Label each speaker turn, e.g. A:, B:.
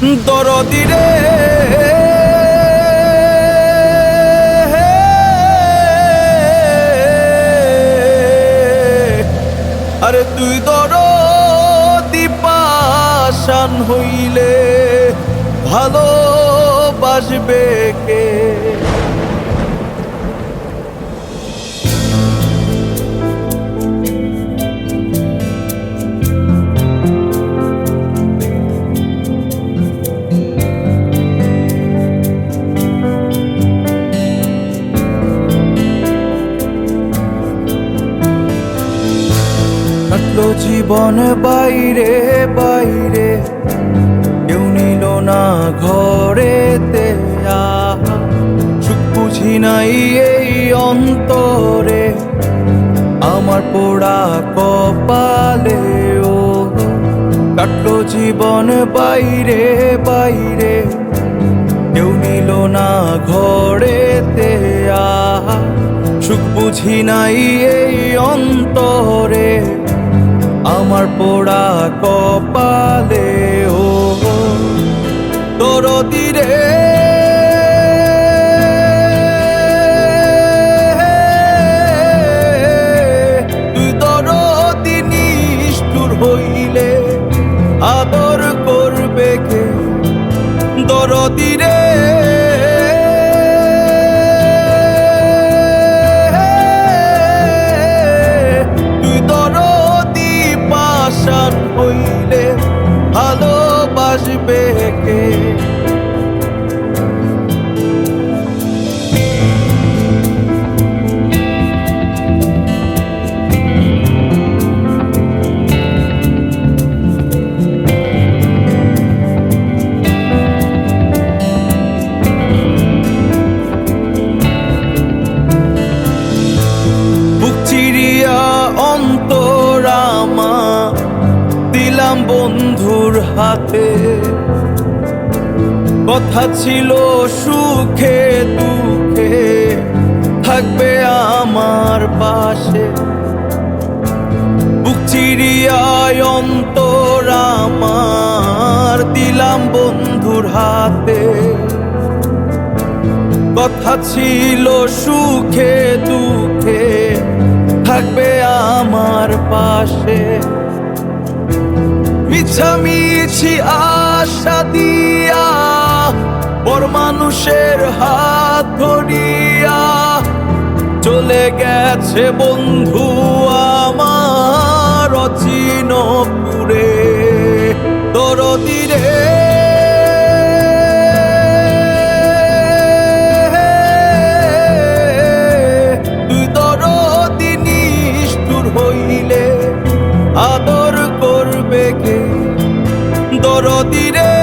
A: দরদি রে। আরে তুই দর পাশান হইলে ভালোবাসবে কে? জীবন বাইরে বাইরে। কেউ নিল না সুখ বুঝি নাই এই অন্তরে। আমার পোড়া কপালে, ও। কাটলো জীবন বাইরে বাইরে। কেউ নিল না ঘরেতে সুখ বুঝি নাই এই অন্তরে। আমার পোড়া কপালে, ও তোর তীরে তুই দরদি নিষ্ঠুর হইলে আদর করবে কে? দরদি রে। হইলে ভালোবাসবে। দিলাম বন্ধুর হাতে। কথা ছিল সুখে, দুঃখে, থাকবে আমার পাশে। বুক চিরিয়ায় অন্তরামার দিলাম বন্ধুর হাতে। কথা ছিল সুখে, দুঃখে, থাকবে আমার পাশে। ঝামিয়েছি আশা দিয়া বর মানুষের হাত ধরিয়া। চলে গেছে বন্ধু আমার অচিনপুরে দরদিরে আদর করবে কে? রদিরে